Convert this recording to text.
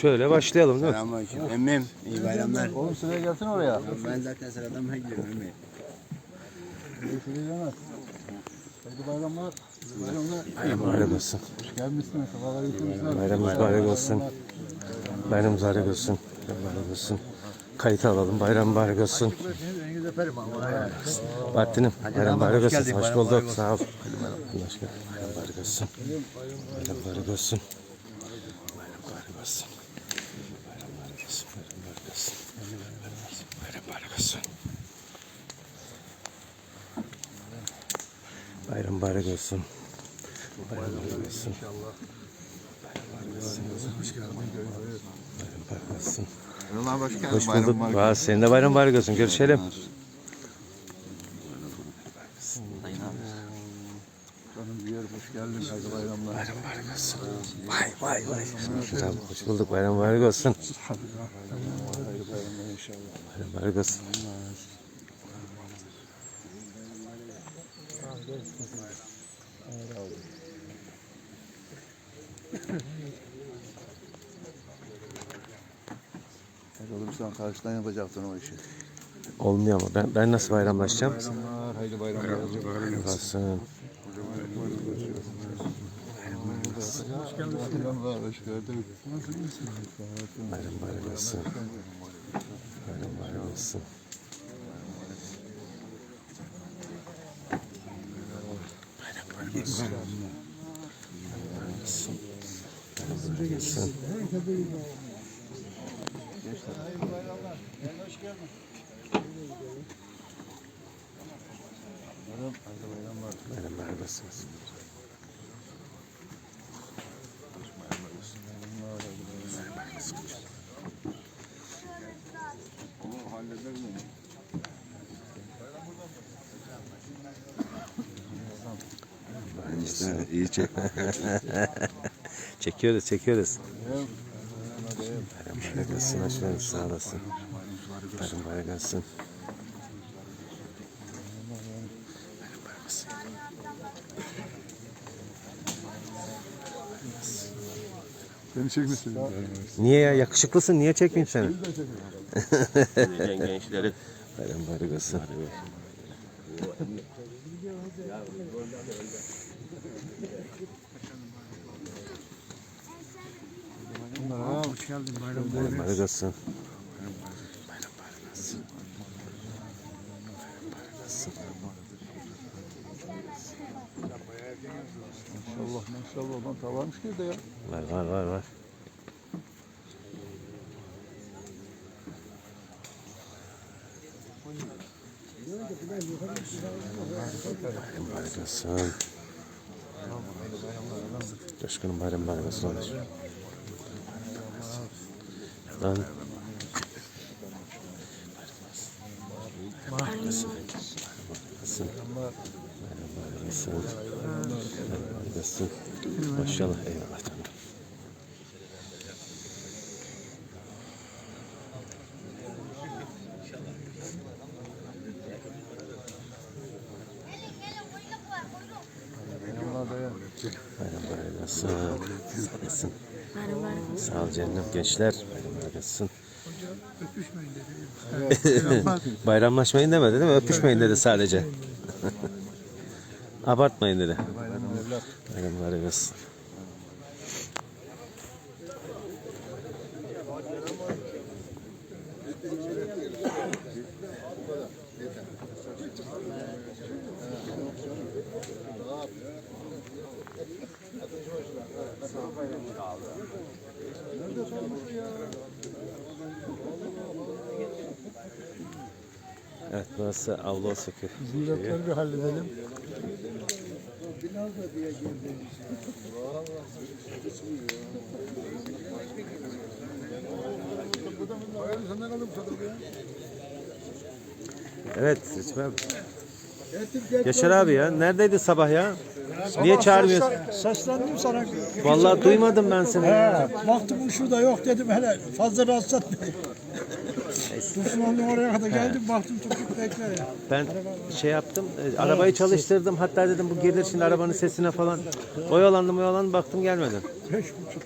Şöyle başlayalım değil mi? Selamünaleyküm. Emmim, iyi bayramlar. Oğlum sıraya gelsin oraya. Ben zaten sıradan ben gidiyorum Emmi. Şuraya gelmez. Hayırlı bayramlar. Bayramlar. Bayram olsun. Hoş gelmişsiniz. Sabahlar getirmişsiniz. Bayram mübarek olsun. Bayram mübarek olsun. Bayram mübarek olsun. Kayıt alalım. Bayram mübarek olsun. Elinizi öperim ama. Bahattin'im bayram mübarek olsun. Hoş bulduk. Sağ ol. Bayram mübarek olsun. Bayram mübarek olsun. Bayram mübarek olsun. Bayram mübarek olsun. Bayram mübarek olsun. Bayram mübarek olsun. Bayram mübarek olsun. Bayram mübarek olsun. Bayram mübarek olsun. Allah hoş geldin. Hoş bulduk. Vay, senin de bayram mübarek olsun. Görüşelim. Canım hoş geldin. Bayramlar. Bayram mübarek olsun. Vay vay vay. Güzel, hoş bulduk. Bayram mübarek olsun. Hayırlı bayramlar inşallah. Bayram mübarek olsun. Sen karşıdan yapacaksın o işi. Olmuyor ama ben, ben nasıl bayramlaşacağım? Bayramlar, hayırlı bayramlar. Olsun. Hoş geldin. Bayramlar, hoş geldin. Bayram mübarek olsun. Bayram, bayram var. Bayram, bayram. çekmiyorsun. İyi çekmek. çekiyoruz, çekiyoruz. Bayram bayram gelsin, aşkım sağ olasın. Bayram bayram gelsin. Beni çekmesin. Niye ya? Yakışıklısın. Niye çekmeyeyim seni? Gençleri. Bayram bayram gelsin olsun. Hoş geldin. Bayram Bayram. Bayram. Bayram. Maşallah maşallah. Lan tavarmış ki de ya. Var var var var. Olsun. Coşkun'un bayram bayramasını alır. Lan. Bayramasın. Bayramasın. Bayramasın. Bayramasın. Maşallah eyvallah. Bayramlar eylesin. Eylesin. Sağ ol canım gençler. Bayramlar eylesin. Öpüşmeyin dedi. Bayramlaşmayın demedi değil mi? Öpüşmeyin dedi sadece. Abartmayın dedi. Bayramlar eylesin. Thank you. Evet burası Avlu Sökü. Ziyaretleri bir halledelim. Evet Rıçım abi. Yaşar abi ya neredeydin sabah ya? Niye çağırmıyorsun? Seslendim sana. Vallahi duymadım ben seni. He, baktım şurada yok dedim hele fazla rahatsız etmeyin. Onun oraya kadar geldim baktım tuttuk bekler ya. Ben şey yaptım, e, arabayı çalıştırdım. Hatta dedim bu gelir şimdi arabanın sesine falan. Oyalandım oyalandım baktım gelmedin. Beş buçuk.